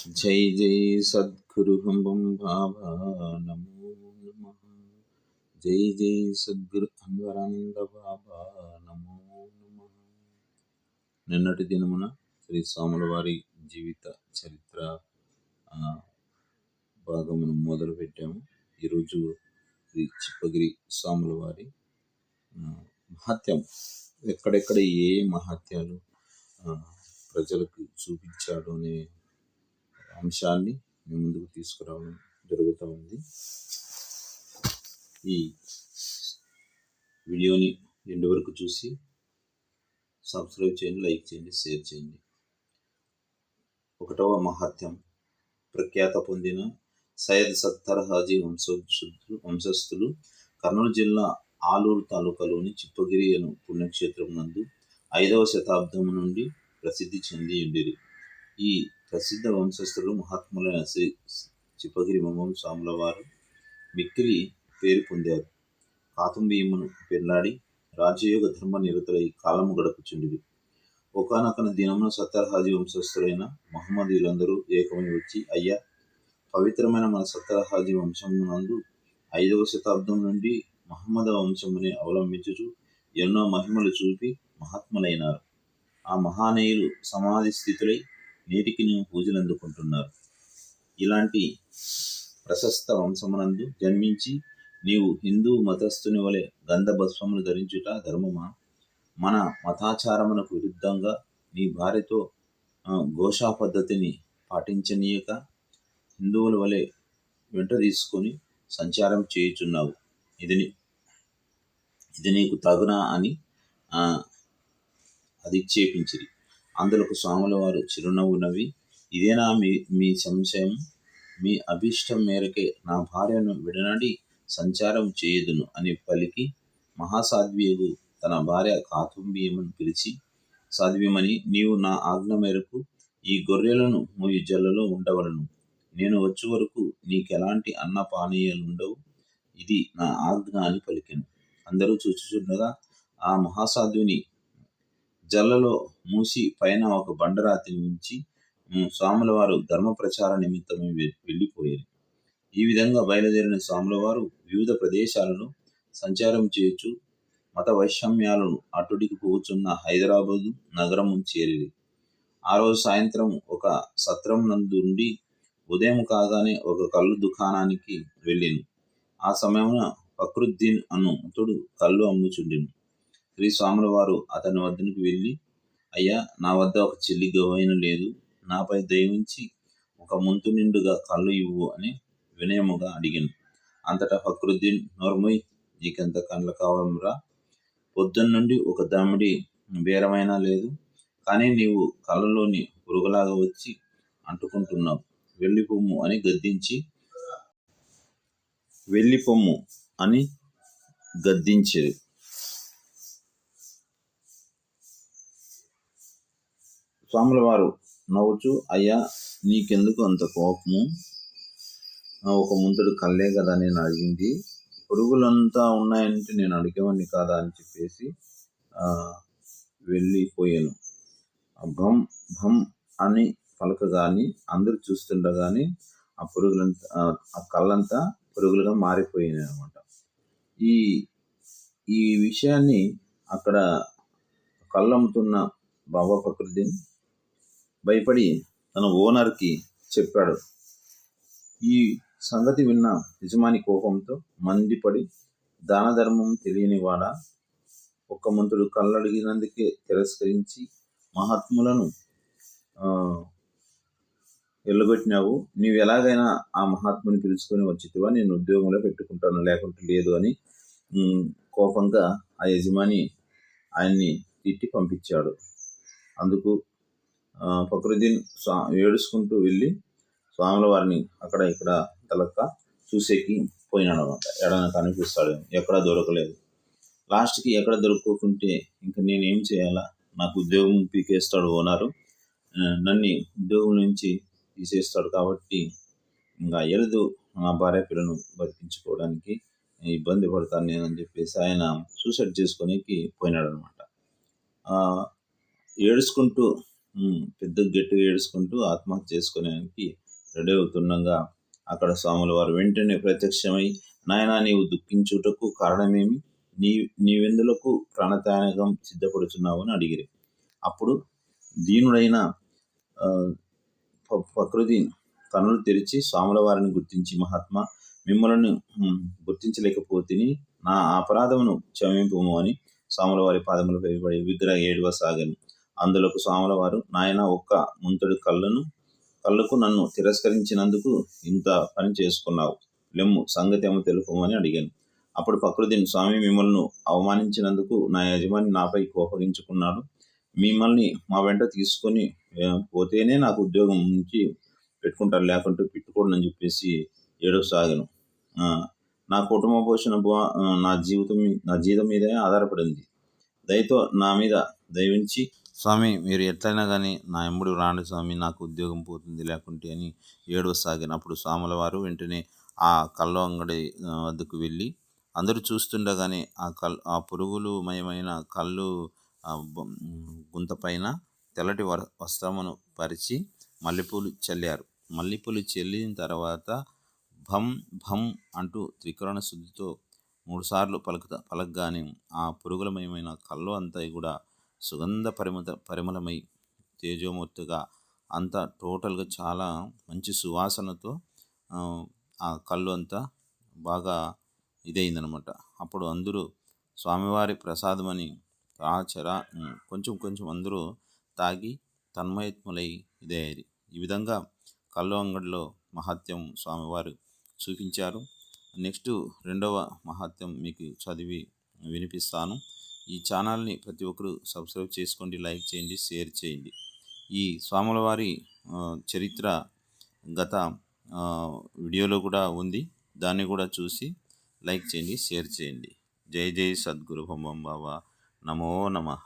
జై జై సద్గురు హంబం బాబా నమో నమ జై జై సద్గురు అన్వరానంద బాబా నమో నమ నిన్నటి దినమున శ్రీ స్వాముల వారి జీవిత చరిత్ర భాగమును మొదలు పెట్టాము. ఈరోజు శ్రీ చిప్పగిరి స్వాముల వారి మహత్యం ఎక్కడెక్కడ ఏ మహత్యాలు ప్రజలకు చూపించాడు అనే అంశాన్ని మీ ముందుకు తీసుకురావడం జరుగుతూ ఉంది. ఈ వీడియోని ఎండు వరకు చూసి సబ్స్క్రైబ్ చేయండి లైక్ చేయండి షేర్ చేయండి. ఒకటవ మహత్యం ప్రఖ్యాత పొందిన సయ్యద్ సత్తర్ హాజీ వంశస్థులు వంశస్థులు కర్నూలు జిల్లా ఆలూరు తాలూకాలోని చిప్పగిరి అను పుణ్యక్షేత్రం నందు ఐదవ శతాబ్దం నుండి ప్రసిద్ధి చెంది ఉండిరి. ఈ ప్రసిద్ధ వంశస్థులు మహాత్ములైన శ్రీ చిప్పగిరి మమ్మం స్వాముల వారు మిక్కిలి పేరు పొందారు. కాతుంబీయమును పెళ్ళాడి రాజయోగ ధర్మ నిరతులై కాలము గడుపుచుండిరి. ఒకనొకన దినమున సత్తరహాజీ వంశస్థులైన మహమ్మదీయులందరూ ఏకమై వచ్చి అయ్యా పవిత్రమైన మన సత్తరహాజీ వంశమునందు ఐదవ శతాబ్దం నుండి మహమ్మద వంశముని అవలంబించుచు ఎన్నో మహిమలు చూపి మహాత్ములైనారు. ఆ మహానేయులు సమాధి స్థితులై నేటికి పూజలు అందుకుంటున్నారు ఇలాంటి ప్రశస్త వంశమునందు జన్మించి నీవు హిందూ మతస్థుని వలె గంధభస్వములు ధరించుట ధర్మమా? మన మతాచారమునకు విరుద్ధంగా నీ భార్యతో ఘోషా పద్ధతిని పాటించనీయక హిందువుల వలె వెంట తీసుకొని సంచారం చేయుచున్నావు. ఇది ఇది నీకు తగునా అని అధిక్షేపించిరి. అందులకు స్వాముల వారు చిరునవ్వు నవ్వి ఇదేనా మీ మీ సంశయం? మీ అభీష్టం మేరకే నా భార్యను విడనాడి సంచారం చేయదును అని పలికి మహాసాధ్వీయుడు తన భార్య కాతుంబియమును పిలిచి సాధ్వీయమని నీవు నా ఆజ్ఞ మేరకు ఈ గొర్రెలను మూయి జల్లలో ఉండవలను. నేను వచ్చే వరకు నీకెలాంటి అన్న పానీయాలు ఉండవు ఇది నా ఆజ్ఞ అని పలికెను. అందరూ చూచుచుండగా ఆ మహాసాధుని జల్లలో మూసి పైన ఒక బండరాతిని ఉంచి స్వాముల వారు ధర్మ ప్రచార నిమిత్తమై వె- వెళ్ళిపోయారు. ఈ విధంగా బయలుదేరిన స్వాముల వారు వివిధ ప్రదేశాలను సంచారం చేయొచ్చు. మత వైషమ్యాలను అటుడికి పోచున్న హైదరాబాదు నగరం చేరిరి. ఆ రోజు సాయంత్రం ఒక సత్రం నందుండి ఉదయం కాగానే ఒక కళ్ళు దుకాణానికి వెళ్ళాను. ఆ సమయమున ఫక్రుద్దీన్ అను అతడు కళ్ళు అమ్ముచుండెను. శ్రీ స్వాముల వారు అతని వద్దకు వెళ్ళి అయ్యా నా వద్ద ఒక చెల్లి గవైన లేదు. నాపై దయవించి ఒక ముంతు నిండుగా కళ్ళు ఇవ్వు అని వినయముగా అడిగాను. అంతటా ఫక్రుద్దీన్ నోర్మయ్ నీకెంత కళ్ళ పొద్దున్న నుండి ఒక దమ్మిడి బేరమైనా లేదు. కానీ నీవు కళ్ళలోని పురుగులాగా వచ్చి అంటుకుంటున్నావు. వెళ్ళిపోమ్ము అని గద్దించి వెళ్ళిపోమ్ము అని గద్దించేది. స్వాముల వారు నవ్వుచు అయ్యా నీకెందుకు అంత కోపము? ఒక ముందుడు కళ్ళే కదా? నేను అడిగింది. పురుగులంతా ఉన్నాయంటే నేను అడిగేవాడిని కాదా? అని చెప్పేసి వెళ్ళిపోయాను ఆ భం భం అని పలకగాని అందరూ చూస్తుండగానే ఆ పురుగులంతా ఆ, ఆ కళ్ళంతా పురుగులుగా మారిపోయినాయి అనమాట ఈ ఈ విషయాన్ని అక్కడ కళ్ళమ్ముతున్న బాబా ఫక్రుద్దీన్ భయపడి తన ఓనర్కి చెప్పాడు. ఈ సంగతి విన్న యజమాని కోపంతో మండిపడి దాన ధర్మం తెలియని వాడ? ఒక్క మంత్రుడు కళ్ళడిగినందుకే తిరస్కరించి మహాత్ములను వెళ్ళబెట్టినావు నీవు ఎలాగైనా ఆ మహాత్ముని పిలుచుకొని వచ్చితివా? నేను ఉద్యోగంలో పెట్టుకుంటాను. లేకుంటే లేదు అని కోపంగా ఆ యజమాని ఆయన్ని తిట్టి పంపించాడు. అందుకు ఫక్రుద్దీన్ స్వా ఏడుచుకుంటూ వెళ్ళి స్వాముల వారిని అక్కడ ఇక్కడ తలక్క చూసేకి పోయినాడు అనమాట ఎడన కనిపిస్తాడు ఎక్కడ దొరకలేదు. లాస్ట్కి ఎక్కడ దొరకకుంటే ఇంకా నేనేం చేయాలా? నాకు ఉద్యోగం పీకేస్తాడు ఓనరు. నన్ను ఉద్యోగం నుంచి తీసేస్తాడు కాబట్టి ఇంకా ఎరదు నా భార్య పిల్లను బతికించుకోవడానికి ఇబ్బంది పడతాను నేను అని చెప్పేసి ఆయన సూసైడ్ చేసుకునేకి పోయినాడు అనమాట ఏడుచుకుంటూ పెద్ద గట్టిగా ఏడుచుకుంటూ ఆత్మహత్య చేసుకోవడానికి రెడీ అవుతుండగా అక్కడ స్వాముల వారు వెంటనే ప్రత్యక్షమై నాయనా నీవు దుఃఖించుటకు కారణమేమి? నీ నీవెందులకు ప్రాణత్యాగం సిద్ధపడుచున్నావు? అని అడిగిరి. అప్పుడు దీనుడైన ప- ప్రకృతి కనులు తెరిచి స్వాముల వారిని గుర్తించి మహాత్మ మిమ్మల్ని ఉమ్, గుర్తించలేకపోతిని నా అపరాధమును క్షమింపము అని స్వాముల వారి పాదములపై పడి విగ్రహ ఏడవసాగను. అందులోకి స్వాముల వారు నాయన ఒక్క ముంతుడి కళ్ళను కళ్ళకు నన్ను తిరస్కరించినందుకు ఇంత పని చేసుకున్నావు. లెమ్ము సంగతి ఏమో తెలుపమని అడిగాను. అప్పుడు ప్రకృతిని స్వామి మిమ్మల్ని అవమానించినందుకు నా యజమాని నాపై కోపగించుకున్నాడు. మిమ్మల్ని మా వెంట తీసుకొని పోతేనే నాకు ఉద్యోగం నుంచి పెట్టుకుంటారు. లేకుంటే పెట్టుకోడని చెప్పేసి ఏడవసాగను నా కుటుంబ పోషణ నా జీవితం నా జీవితం మీదే ఆధారపడింది. దయతో నా మీద దయవించి స్వామి మీరు ఎట్లయినా కానీ నా ఎమ్ముడు రాండి స్వామి నాకు ఉద్యోగం పోతుంది లేకుంటే అని ఏడవ సాగినప్పుడు స్వాముల వారు వెంటనే ఆ కళ్ళ అంగడి వద్దకు వెళ్ళి అందరూ చూస్తుండగానే ఆ కల్ ఆ పురుగులు మయమైన కళ్ళు గుంతపైన గుంత పైన తెల్లటి వ వస్త్రమును పరిచి మల్లెపూలు చల్లారు. మల్లెపూలు చల్లిన తర్వాత భం భం అంటూ త్రికరణ శుద్ధితో మూడుసార్లు పలుకుత పలకగానే ఆ పురుగులమయమైన కళ్ళు అంతా కూడా సుగంధ పరిమిత పరిమళమై తేజోమూర్తిగా అంతా టోటల్గా చాలా మంచి సువాసనతో ఆ, ఆ కళ్ళు అంతా బాగా ఇదైందనమాట. అప్పుడు అందరూ స్వామివారి ప్రసాదమని ఆచర కొంచెం కొంచెం అందరూ తాగి తన్మయత్ములై ఇదయ్యారు. ఈ విధంగా కళ్ళు అంగడిలో మహత్యం స్వామివారు చూపించారు. నెక్స్ట్ రెండవ మహత్యం మీకు చదివి వినిపిస్తాను. ఈ ఛానల్ని ప్రతి ఒక్కరూ సబ్స్క్రైబ్ చేసుకోండి లైక్ చేయండి షేర్ చేయండి. ఈ స్వాముల వారి చరిత్ర గత వీడియోలో కూడా ఉంది. దాన్ని కూడా చూసి లైక్ చేయండి షేర్ చేయండి. జై జై సద్గురు బొమ్మం బాబా నమో నమః.